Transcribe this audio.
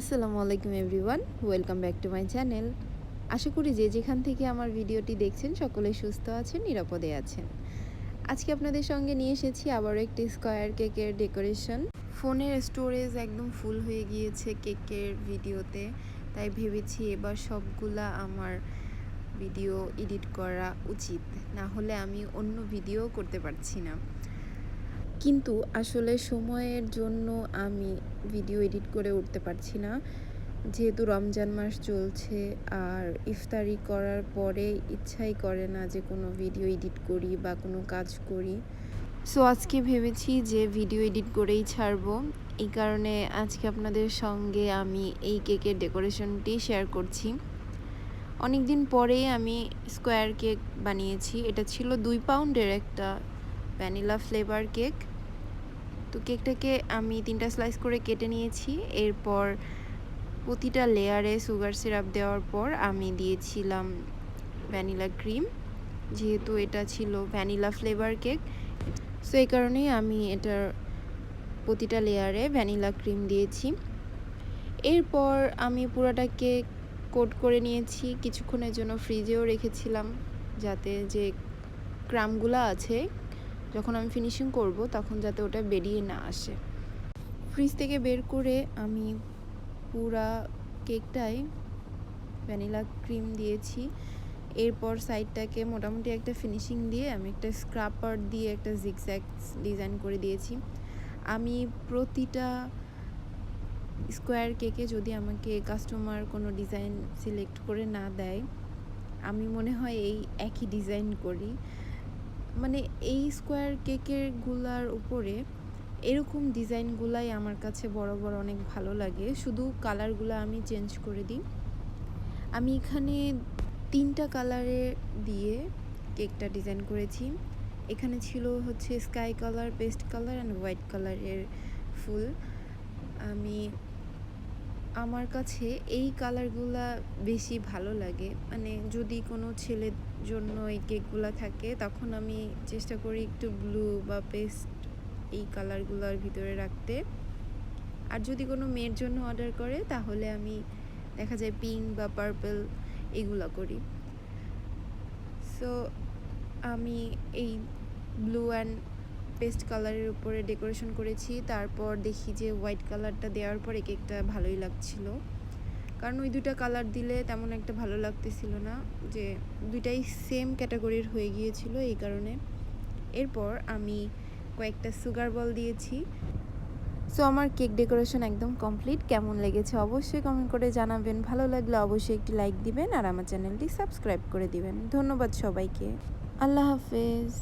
আসসালামু আলাইকুম everyone, welcome back to my channel. আশা করি যে যেখান থেকে আমার ভিডিওটি দেখছেন, সকলে সুস্থ আছেন, নিরাপদে আছেন। আজকে আপনাদের সঙ্গে নিয়ে এসেছি আবারও একটি স্কোয়ার কেকের ডেকোরেশন। ফোনের স্টোরেজ একদম ফুল হয়ে গিয়েছে কেকের ভিডিওতে, তাই ভেবেছি এবার সবগুলা আমার ভিডিও এডিট করা উচিত। না হলে আমি অন্য ভিডিও করতে পারছি না। কিন্তু আসলে সময়ের জন্য আমি ভিডিও এডিট করে উঠতে পারছি না। যেহেতু রমজান মাস চলছে, আর ইফতারি করার পরে ইচ্ছাই করে না যে কোনো ভিডিও এডিট করি বা কোনো কাজ করি। সো আজকে ভেবেছি যে ভিডিও এডিট করেই ছাড়বো। এই কারণে আজকে আপনাদের সঙ্গে আমি এই কেকের ডেকোরেশনটি শেয়ার করছি। অনেক দিন পরেই আমি স্কোয়ার কেক বানিয়েছি। এটা ছিল দুই পাউন্ডের একটা ভ্যানিলা ফ্লেভার কেক তো কেকটাকে আমি তিনটা স্লাইস করে কেটে নিয়েছি। এরপর প্রতিটা লেয়ারে সুগার সিরাপ দেওয়ার পর আমি দিয়েছিলাম ভ্যানিলা ক্রিম যেহেতু এটা ছিল ভ্যানিলা ফ্লেভার কেক সো এই কারণেই আমি এটার প্রতিটা লেয়ারে ভ্যানিলা ক্রিম দিয়েছি। এরপর আমি পুরোটাকে কোট করে নিয়েছি। কিছুক্ষণের জন্য ফ্রিজেও রেখেছিলাম, যাতে যে ক্রামগুলো আছে যখন আমি ফিনিশিং করব, তখন যাতে ওটা বেরিয়ে না আসে। ফ্রিজ থেকে বের করে আমি পুরা কেকটায় ভ্যানিলা ক্রিম দিয়েছি। এরপর সাইডটাকে মোটামুটি একটা ফিনিশিং দিয়ে আমি একটা স্ক্রাপার দিয়ে একটা জিগজ্যাক্স ডিজাইন করে দিয়েছি। আমি প্রতিটা স্কোয়ার কেকে যদি আমাকে কাস্টমার কোনো ডিজাইন সিলেক্ট করে না দেয়, আমি মনে হয় এই একই ডিজাইন করি। মানে এই স্কোয়ার কেকেরগুলার উপরে এরকম ডিজাইনগুলাই আমার কাছে বড় অনেক ভালো লাগে। শুধু কালারগুলো আমি চেঞ্জ করে দিই। আমি এখানে তিনটা কালারে দিয়ে কেকটা ডিজাইন করেছি। এখানে ছিল হচ্ছে sky colour paste colour, and white কালারের ফুল। আমি আমার কাছে এই কালারগুলা বেশি ভালো লাগে। মানে যদি কোনো ছেলের জন্য এই কেকগুলা থাকে, তখন আমি চেষ্টা করি একটু ব্লু বা পেস্ট এই কালারগুলোর ভিতরে রাখতে। আর যদি কোনো মেয়ের জন্য অর্ডার করে, তাহলে আমি দেখা যায় পিঙ্ক বা পার্পল এগুলো করি। সো আমি এই ব্লু অ্যান্ড পেস্ট কালারের উপরে ডেকোরেশন করেছি। তারপর দেখি যে হোয়াইট কালারটা দেওয়ার পরে কেকটা ভালোই লাগছিল। কারণ ওই দুটা কালার দিলে তেমন একটা ভালো লাগতেছিল না যে দুইটাই সেম ক্যাটাগরির হয়ে গিয়েছিল এই কারণে। এরপর আমি কয়েকটা সুগার বল দিয়েছি। সো আমার কেক ডেকোরেশন একদম কমপ্লিট। কেমন লেগেছে অবশ্যই কমেন্ট করে জানাবেন। ভালো লাগলে অবশ্যই একটি লাইক দিবেন আর আমার চ্যানেলটি সাবস্ক্রাইব করে দিবেন। ধন্যবাদ সবাইকে। আল্লাহ হাফেজ।